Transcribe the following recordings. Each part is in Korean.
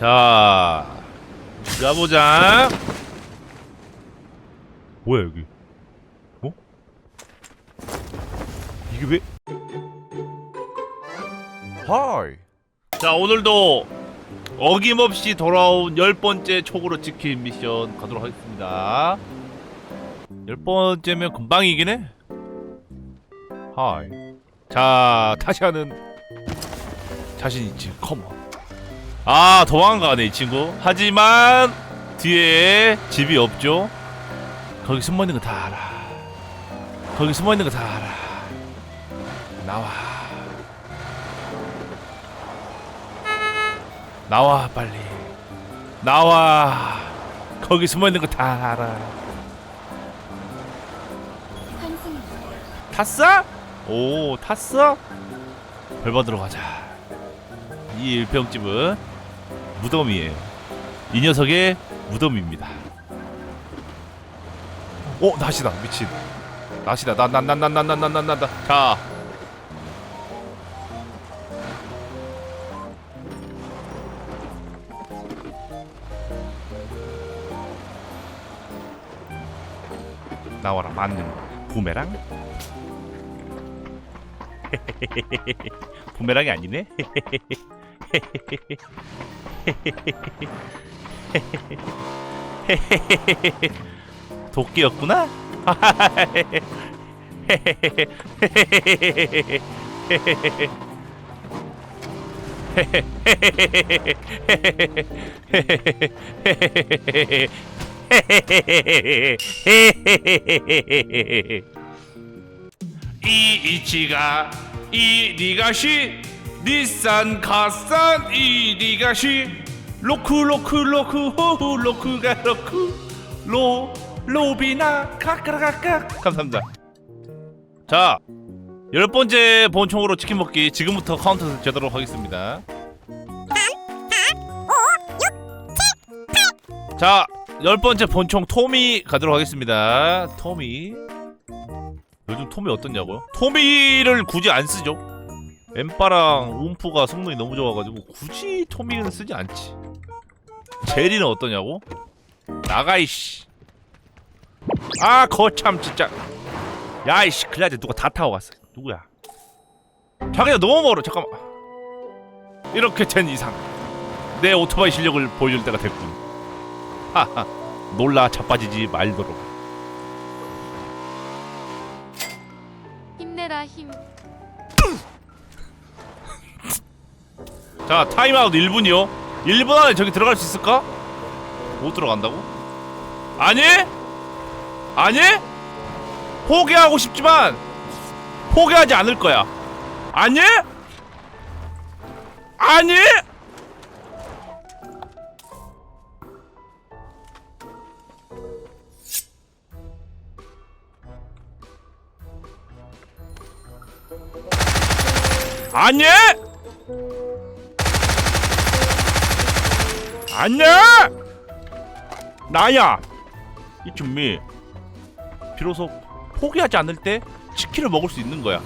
자, 가보자. 뭐야 여기? 어? 이게 왜? 하이 자 오늘도 어김없이 돌아온 열 번째 촉으로 지킨 미션 가도록 하겠습니다. 열 번째면 금방이긴 해. 하이. 자 다시 하는 자신 있지. 컴온. 아 도망가네 이 친구. 하지만 뒤에 집이 없죠. 거기 숨어 있는 거 다 알아. 거기 숨어 있는 거 다 알아. 나와. 나와 빨리 나와 거기 숨어 있는 거 다 알아 탔어? 오 탔어? 벌 받으러 가자 이 일평집은 무덤이에요. 이 녀석의 무덤입니다. 오 낫이다. 미친. 낫이다. 나나나나나나나나자. 나와라. 맞는 부메랑? 부메랑이 아니네 도끼였구나? 이 이치가 이리가시 니산 가산 이리가시 로크 로크 로크 호후 로크가 로크 로 로비나 카카라카카 감사합니다 자 열 번째 본총으로 치킨 먹기 지금부터 카운트 제도록 하겠습니다 자, 열 번째 본총 토미 가도록 하겠습니다. 토미. 요즘 토미 어떻냐고요? 토미를 굳이 안 쓰죠. 엠빠랑 움프가 성능이 너무 좋아가지고 굳이 토미는 쓰지 않지. 제리는 어떠냐고? 나가 이씨. 아 거참 진짜. 야 이씨 그래야지 누가 다 타고 갔어. 누구야? 자기가 너무 멀어. 잠깐만. 이렇게 된 이상 내 오토바이 실력을 보여줄 때가 됐군. 하하 놀라 자빠지지 말도록 힘내라 힘. 자 타임아웃 1분이요 1분 안에 저기 들어갈 수 있을까? 못 들어간다고? 아니? 아니? 포기하고 싶지만 포기하지 않을 거야 아니? 아니? 아니? 아니야! 나야! 이준미 비로소 포기하지 않을 때 치킨을 먹을 수 있는 거야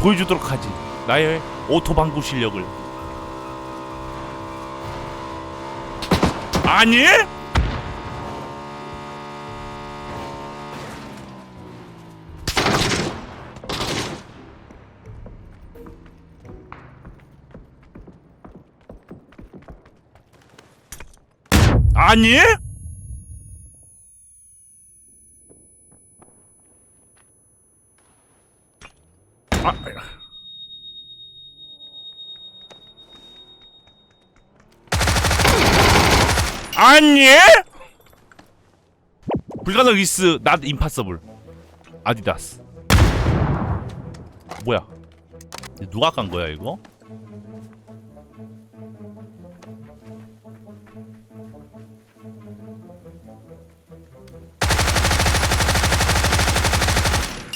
보여주도록 하지 나의 오토방구 실력을 아니? 아니? 아, 아니? 불가능 리스 낫 임파서블 아디다스 뭐야 누가 깐 거야 이거?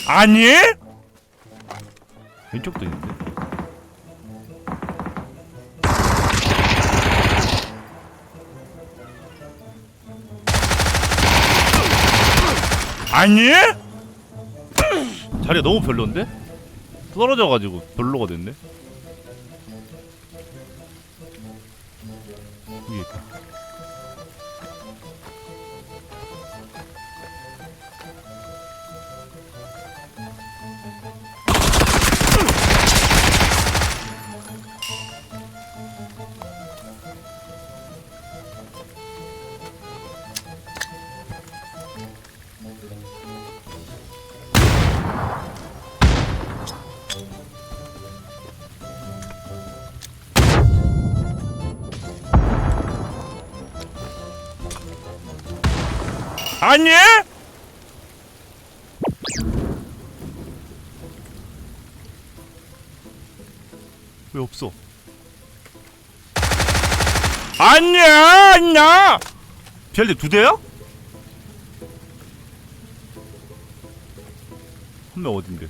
아니? 왼쪽도 있는데. 아니? 자리가 너무 별론데? 떨어져가지고 별로가 됐네. 위에 있다. 아니? 왜 없어? 아니야, 아니야. 별대 두 대야? 한 명 어딘데?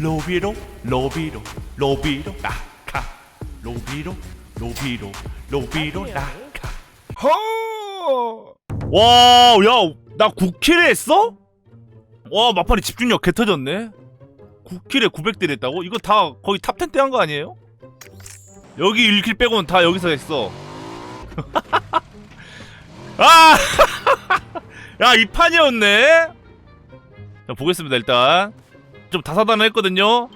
로비로 로비로 로비로 낙하 로비로 로비로 로비로 낙하 와야 나 9킬 했어? 와 마판이 집중력 개 터졌네 9킬에 900대 됐다고? 이거 다 거의 탑10 때 한 거 아니에요? 여기 1킬 빼고는 다 여기서 했어 아! 야, 이 판이었네? 자, 보겠습니다, 일단. 좀 다사다난 했거든요?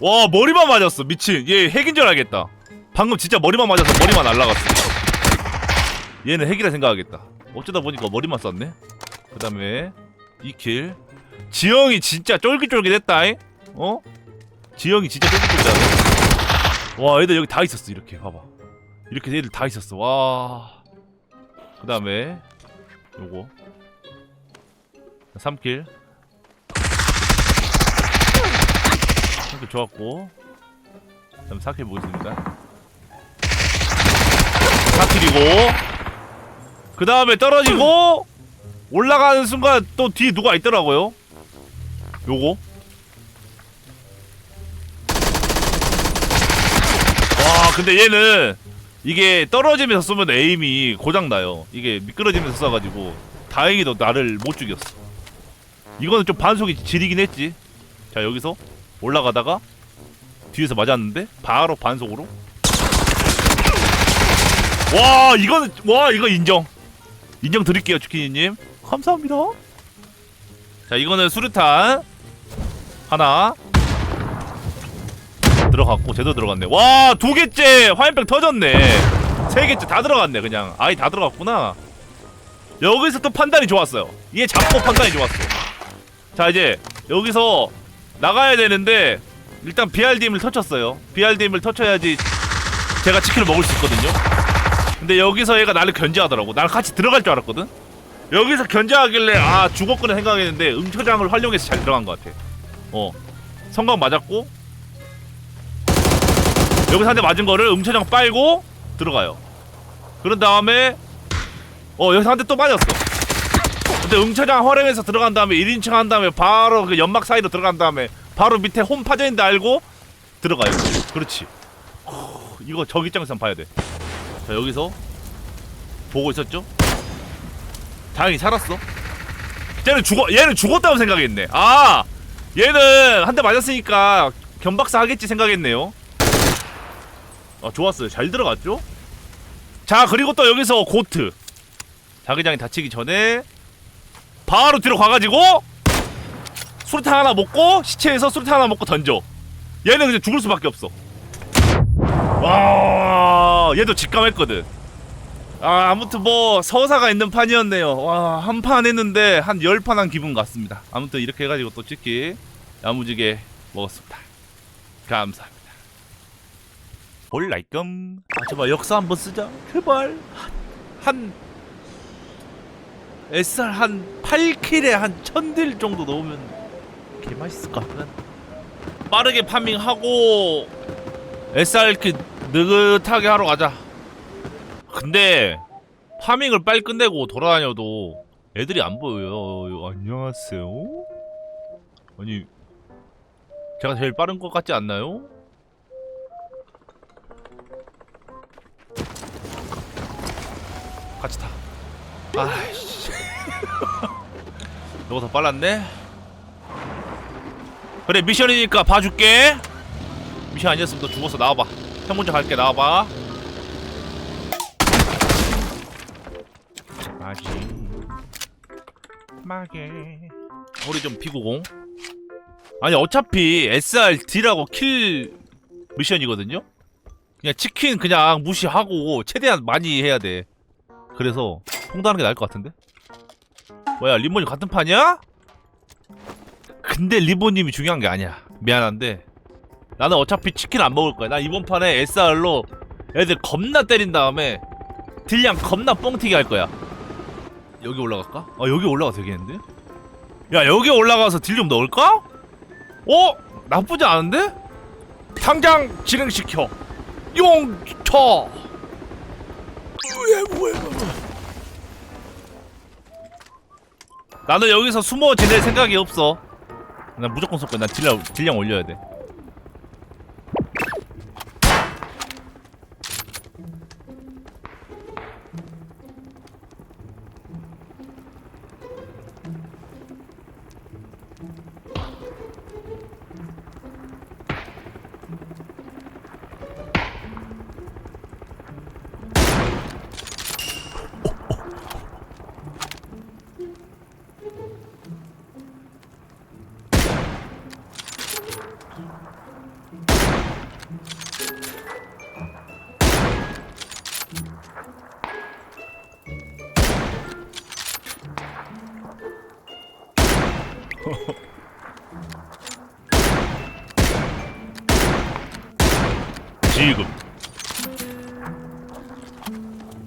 와, 머리만 맞았어. 미친. 얘 핵인 줄 알겠다. 방금 진짜 머리만 맞아서 머리만 날라갔어. 얘는 핵이라 생각하겠다. 어쩌다 보니까 머리만 쐈네? 그 다음에, 2킬. 지영이 진짜 쫄깃쫄깃했다, 잉? 어? 지영이 진짜 쫄깃쫄깃하네. 와, 애들 여기 다 있었어, 이렇게. 봐봐. 이렇게 애들 다 있었어. 와. 그 다음에 요거 3킬 3킬 좋았고. 그 다음 4킬 보겠습니다. 4킬이고. 그 다음에 떨어지고 올라가는 순간 또 뒤에 누가 있더라고요. 요거. 와 근데 얘는 이게 떨어지면서 쏘면 에임이 고장나요. 이게 미끄러지면서 쏴가지고 다행히도 나를 못 죽였어. 이거는 좀 반속이 지리긴 했지. 자 여기서 올라가다가 뒤에서 맞았는데 바로 반속으로. 와 이거는 와 이거 인정. 인정 드릴게요 주키니님. 감사합니다. 자 이거는 수류탄 하나 들어갔고 제대로 들어갔네. 와 두 개째! 화염병 터졌네. 세 개째 다 들어갔네 그냥. 아이 다 들어갔구나. 여기서 또 판단이 좋았어요. 얘 잡고 판단이 좋았어. 자 이제 여기서 나가야 되는데 일단 BRDM을 터쳤어요. BRDM을 터쳐야지 제가 치킨을 먹을 수 있거든요. 근데 여기서 얘가 나를 견제하더라고. 나랑 같이 들어갈 줄 알았거든? 여기서 견제하길래 아 죽었구나 생각했는데 응처장을 활용해서 잘 들어간 것 같아. 어. 성광 맞았고 여기서 한 대 맞은 거를 음처장 빨고 들어가요. 그런 다음에 어 여기서 한 대 또 맞았어 근데 응처장 활용해서 들어간 다음에 1인칭 한 다음에 바로 그 연막 사이로 들어간 다음에 바로 밑에 홈 파져있는 데 알고 들어가요. 그렇지. 후, 이거 저기 한번 봐야 돼자 여기서 보고 있었죠? 다행히 살았어. 얘는 죽어 얘는 죽었다고 생각했네. 아 얘는 한 대 맞았으니까 견박사 하겠지 생각했네요. 아 좋았어요. 잘 들어갔죠? 자 그리고 또 여기서 고트. 자기장이 다치기 전에 바로 뒤로 가가지고 수류탄 하나 먹고 시체에서 수류탄 하나 먹고 던져. 얘는 그냥 죽을 수밖에 없어. 와 얘도 직감했거든. 아 아무튼 뭐 서사가 있는 판이었네요. 와 한 판 했는데 한열판한 기분 같습니다. 아무튼 이렇게 해가지고 또 치킨 야무지게 먹었습니다. 감사합니다. 올라이끔. 아 제발 역사 한번 쓰자. 제발. 한 SR 한 8킬에 한 1000딜 정도 넣으면 개 맛있을 것 같은 빠르게 파밍하고 SR 이렇게 느긋하게 하러 가자. 근데 파밍을 빨리 끝내고 돌아다녀도 애들이 안 보여요. 안녕하세요. 아니 제가 제일 빠른 것 같지 않나요? 같이 타. 아이씨 너가 더 빨랐네? 그래 미션이니까 봐줄게. 미션 아니었으면 너 죽었어 나와봐. 형 먼저 갈게 나와봐. 마지 마게 우리 좀 피구공. 아니 어차피 SRD라고 킬 미션이거든요? 그냥 치킨 그냥 무시하고 최대한 많이 해야 돼. 그래서 통달하는 게 나을 것 같은데 뭐야 리본이 같은 판이야? 근데 리본님이 중요한 게 아니야 미안한데 나는 어차피 치킨 안 먹을 거야 나 이번 판에 SR로 애들 겁나 때린 다음에 딜량 겁나 뻥튀기 할 거야 여기 올라갈까? 아 여기 올라가 되겠는데? 야 여기 올라가서 딜 좀 넣을까? 어? 나쁘지 않은데? 당장 진행시켜 용쳐 나는 여기서 숨어 지낼 생각이 없어. 난 무조건 쏠 거야 난 딜량, 딜량 올려야 돼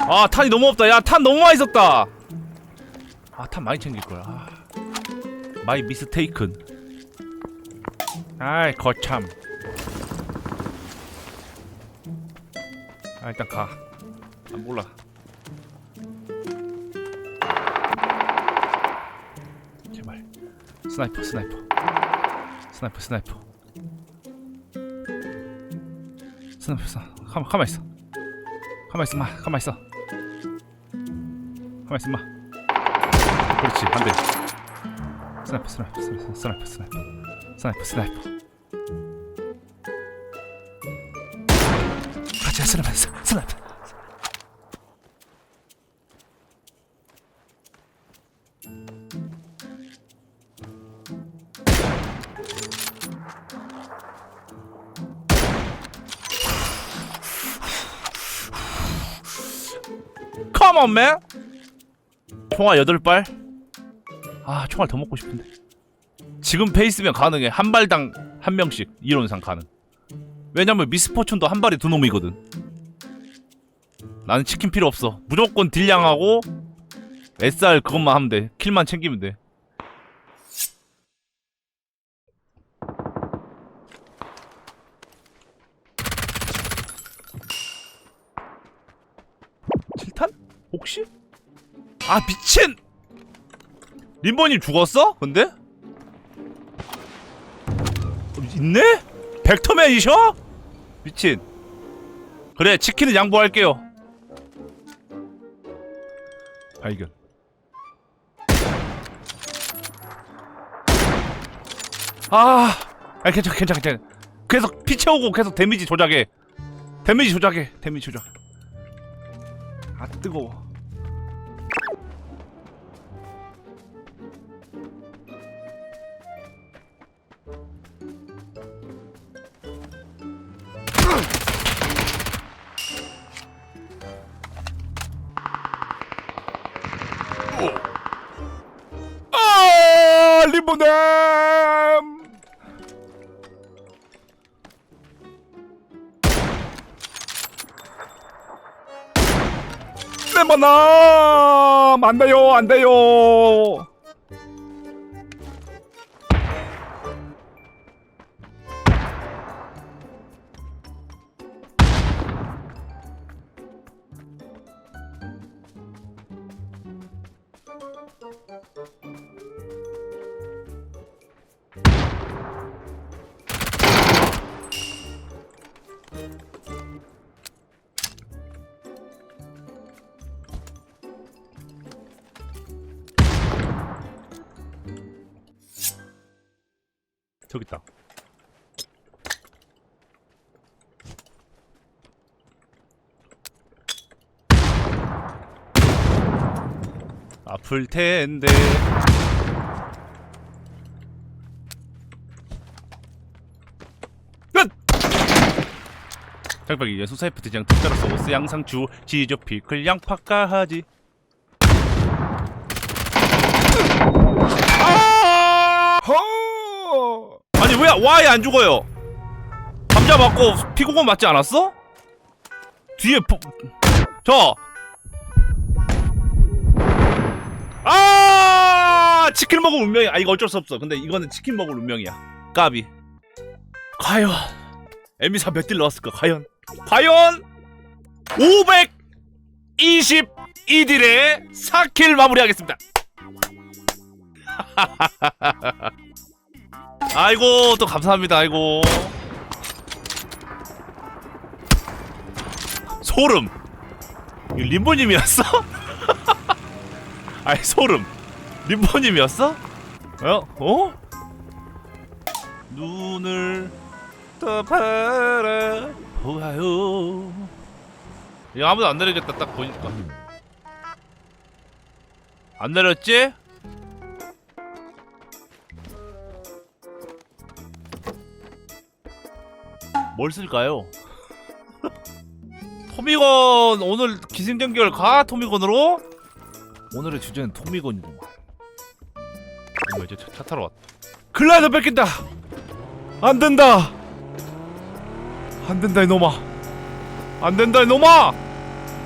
아 탄이 너무 없다. 야 탄 너무 많이 썼다. 아 탄 많이 챙길걸 아. 마이 미스테이큰. 아이 거참. 아 일단 가. 아, 몰라. 제발. 스나이퍼 스나이퍼. 스나이퍼 스나이퍼. 스나이퍼 스나이퍼 가만 가만 있어. 가만 있어 마. 가만 있어 가만 있어봐. 그렇지 안 돼. 스나이퍼 스나이퍼 스나이퍼 스나이퍼 스나이퍼 스나이퍼 스나이퍼. 그렇지 스나이퍼 스나이퍼. Come on, man. 총알 8발? 아 총알 더 먹고 싶은데. 지금 페이스면 가능해. 한 발당 한 명씩 이론상 가능. 왜냐면 미스포춘도 한 발에 두 놈이거든. 나는 치킨 필요 없어. 무조건 딜량하고 SR 그것만 하면 돼. 킬만 챙기면 돼. 칠탄? 혹시? 아 미친! 림보님 죽었어? 근데? 어, 있네? 벡터맨이셔? 미친 그래 치킨은 양보할게요 발견 아, 아 괜찮아 괜찮아 괜찮아 계속 피 채우고 계속 데미지 조작해 데미지 조작해 데미지 조작 아 뜨거워 아 리보넴 리보넴 안 돼요 안 돼요 아플 텐데 끝! 장박이 예수 사이프 대장 특가로 소스 양상추 지저 피클 양파까지 아! 허! 아니 왜 와이 안 죽어요? 감자 맞고 피구공 맞지 않았어? 뒤에 포... 저 아! 치킨 먹을 운명이야. 아 이거 어쩔 수 없어. 근데 이거는 치킨 먹을 운명이야. 까비. 과연 에미사 몇 딜 넣었을까? 과연? 과연 522딜에 4킬 마무리하겠습니다. 아이고 또 감사합니다. 아이고 소름. 이거 림보님이었어? 아이 소름. 림보님이었어? 어? 어? 눈을 더 바라 보아요. 이거 아무도 안 내리겠다 딱 보니까. 안 내렸지? 뭘 쓸까요? 토미건 오늘 기승전결 가 토미건으로? 오늘의 주제는 토미건이구만. 이거 이제 차, 차 타러 왔다. 글라이더 뺏긴다. 안 된다. 안 된다 이놈아. 안 된다 이놈아.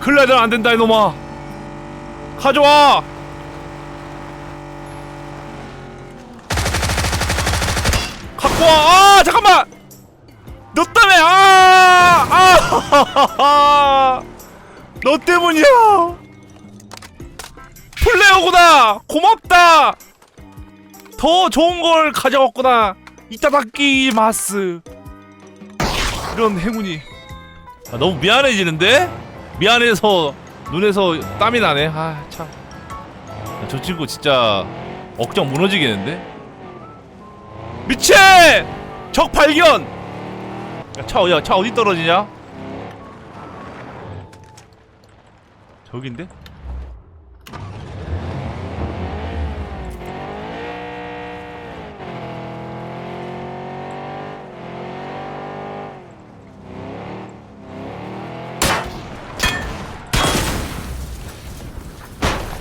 글라이더 안 된다 이놈아. 가져와. 갖고 와. 아 잠깐만. 너 때문에 아! 아! 너 때문이야. 플레어구나. 고맙다. 더 좋은 걸 가져왔구나. 이따다키 마스. 이런 행운이. 아, 너무 미안해지는데? 미안해서 눈에서 땀이 나네. 아 참. 저 친구 진짜 억장 무너지겠는데? 미친! 적 발견! 야, 차 어디야? 차 어디 떨어지냐? 저긴데?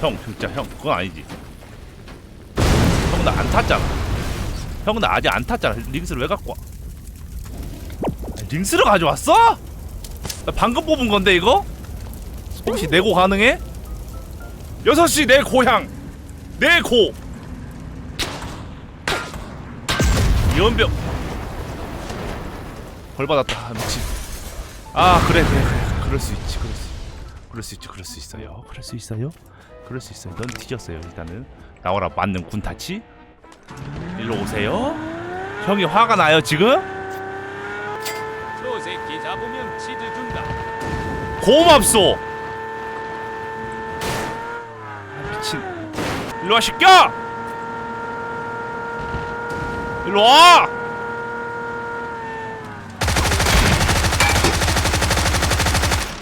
형 진짜 형 그건 아니지. 형 나 안 탔잖아. 형 나 아직 안 탔잖아. 링스를 왜 갖고 와? 링스를 가져왔어? 나 방금 뽑은 건데 이거? 혹시 내고 가능해? 6시 내 고향. 내고. 연병. 벌 받았다 아, 미친. 아 그래 그래 그래. 그럴 수 있지 그럴 수 그럴 수 있죠 그럴 수 있어요. 그럴 수 있어요 그럴 수 있어요. 넌 뒤졌어요 일단은. 나와라 맞는 군타치. 일로 오세요. 형이 화가 나요 지금? 저 새끼 잡으면 치즈 준다. 고맙소. 아, 미친. 일로 와 새끼야 일로 와!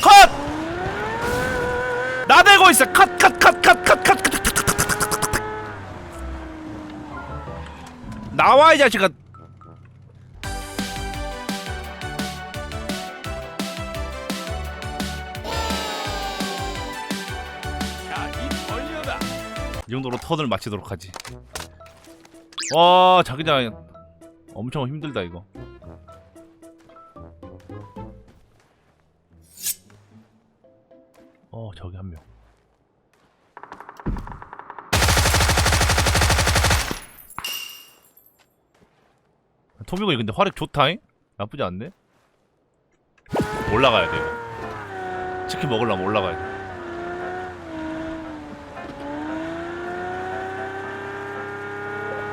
컷! 나대고 있어. 컷 컷 컷 나와 이 자식아. 이 정도로 턴을 마치도록 하지. 와 자기장 엄청 힘들다 이거. 어 저기 한 명. 토미건이 근데 화력 좋다잉? 나쁘지 않네. 올라가야 돼. 이거. 치킨 먹으려면 올라가야 돼.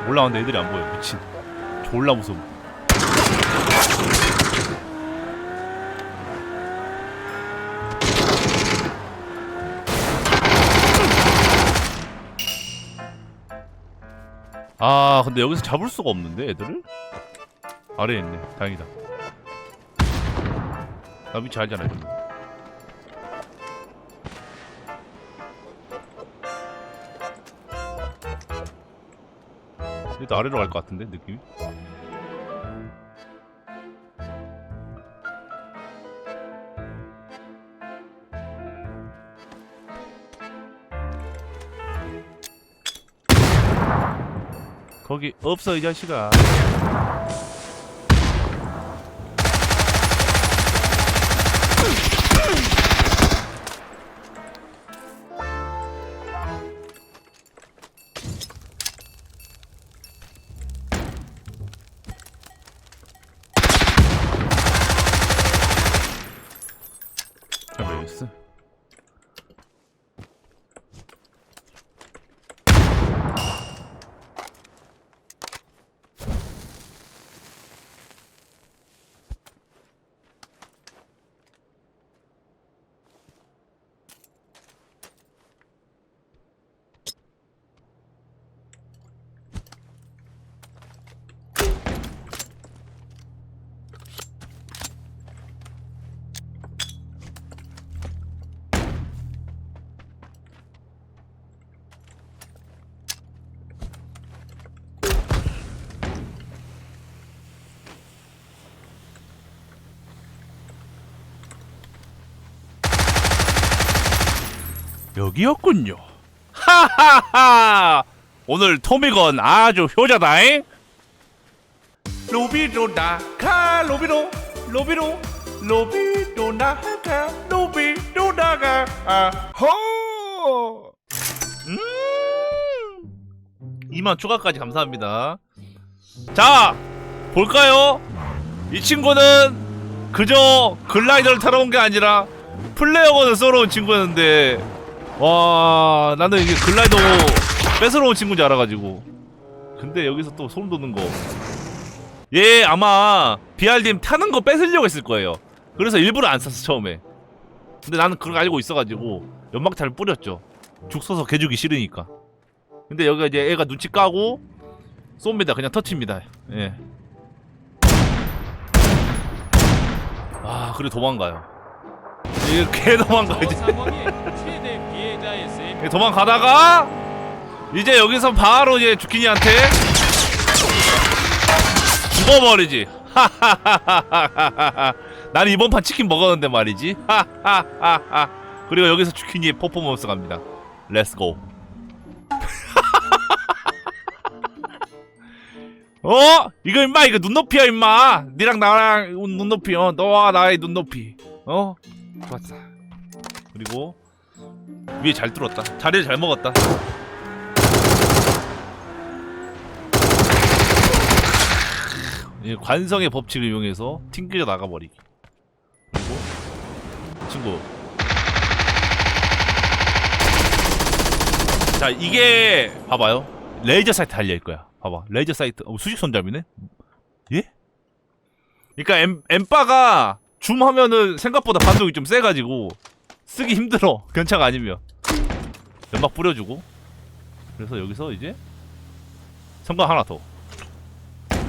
올라오는데 애들이 안 보여 미친 졸라 무서워 아 근데 여기서 잡을 수가 없는데 애들을? 아래에 있네. 다행이다. 나 위치 알잖아 이거. 일단 아래로 갈 것 같은데 느낌이? 거기 없어 이 자식아 여기였군요. 하하하! 오늘 토미건 아주 효자다잉. 로비로 나가 로비로 로비로 로비로 나가 로비로 나가 아호 음 2만 추가까지 감사합니다 자 볼까요 이 친구는 그저 글라이더를 타러 온 게 아니라 플레어건을 쏘러 온 친구였는데 와 나는 이게 글라이더 뺏으러 온 친구인 줄 알아가지고. 근데 여기서 또 소름 돋는 거. 얘 아마 BRDM 타는 거 뺏으려고 했을 거예요. 그래서 일부러 안 쐈어 처음에. 근데 나는 그걸 알고 있어가지고 연막탄을 뿌렸죠. 죽 써서 개주기 싫으니까. 근데 여기가 이제 애가 눈치 까고 쏩니다. 그냥 터치입니다. 예. 아 그래 도망가요. 이게 개 도망가 저 이제 도망가다가 이제 여기서 바로 이제 주키니한테 죽어버리지. 하하하하하하. 나는 이번 판 치킨 먹었는데 말이지. 하하하하. 그리고 여기서 주키니의 퍼포먼스 갑니다. 렛츠고 어? 이거 임마 이거 눈높이야 임마 니랑 나랑 눈높이 어 너와 나의 눈높이 어? 좋았어 그리고 위에 잘 뚫었다. 자리를 잘 먹었다. 이 관성의 법칙을 이용해서 튕겨 나가버리기. 그리고 친구. 자 이게 봐봐요. 레이저 사이트 달려일 거야. 봐봐. 레이저 사이트. 어, 수직 손잡이네? 예? 그러니까 엠, 엠바가 줌 하면은 생각보다 반동이 좀 세가지고 쓰기 힘들어. 견차가 아니면. 연막 뿌려주고. 그래서 여기서 이제 성광 하나 더.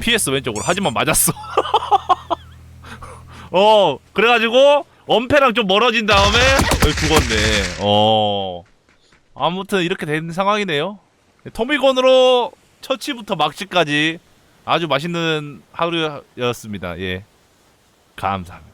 PS 왼쪽으로. 하지만 맞았어. 어 그래가지고 엄폐랑 좀 멀어진 다음에 여기 죽었네. 어. 아무튼 이렇게 된 상황이네요. 토미건으로 처치부터 막치까지 아주 맛있는 하루였습니다. 예. 감사합니다